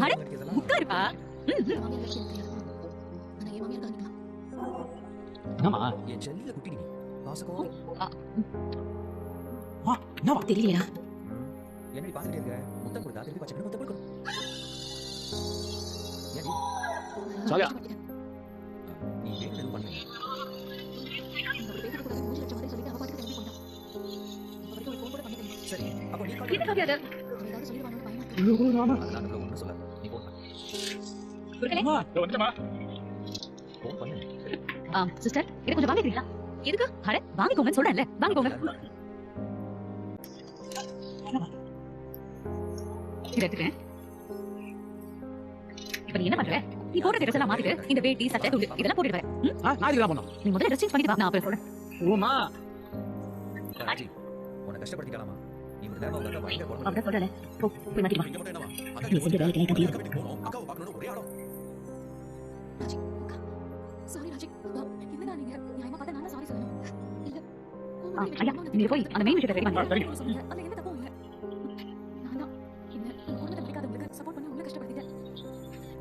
அட, உட்காருப்பா ம், என்னம்மா என் செல்லில குட்டி நீ பாசக்கோ ஆ என்னம்மா தெரியலையா என்னடி பாத்துட்டே இருக்க முத்தம் கொடுத்தா திருப்பி பச்சை முத்தம் கொடுக்கணும் ஏடி சாவியா நீ வேணும் எதுவும் பண்றீங்க சரி அப்போ நீ கால் சொல்ல நீ போன் சிஸ்டர் இதை கொஞ்சம் வாங்கிக்கிறீங்களா? எதுக்கு? அட வாங்கிக்கோங்கன்னு சொல்றேன்ல. வாங்கிக்கோங்க. எடுத்துக்கிறேன். இப்ப நீ என்ன பண்ற? நீ போடுற ட்ரெஸ் எல்லாம் மாத்திட்டு இந்த வேட்டி சட்டை துண்டு இதெல்லாம் போட்டுட்டு வர. ம்? ஆ நான் இதுக்கு பண்ணோம் நீ முதல்ல ட்ரெஸ் சேஞ்ச் பண்ணிட்டு வா. நான் அப்புறம் சொல்றேன். ஓமா உன்னை கஷ்டப்படுத்திக்கலாமா? அப்படியே சொல்றேன். போ போய் என்னவா நீ செஞ்ச வேலைக்கு எனக்கு சாரி சாரி ஆ, ஐயா நீங்க போய் அந்த மெயின் விஷயத்தை ரெடி பண்ணுங்க. சொல்லுங்க அதுல எந்த தப்பும் இல்ல. நான் என்ன? குடும்பத்தை பிடிக்காதவங்களுக்கு சப்போர்ட் பண்ணி உங்களை கஷ்டப்படுத்திட்டேன்.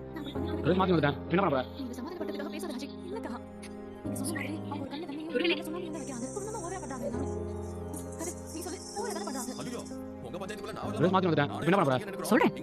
நான் அப்படி பண்ணிருக்கவே ட்ரெஸ் மாத்தி வந்துட்டேன். என்ன பண்ண போற நீங்க சமாதானப்படுறதுக்காக பேசாத ராஜி இல்லக்கா. நீங்க சொன்ன மாதிரி அவங்க ஒரு கண்ணு தண்ணியும் புரியல. நீங்க சொன்னா என்ன வைக்கிறாங்க? மாத்தி வந்துட்டேன் என்ன பண்ண போற சொல்றேன்.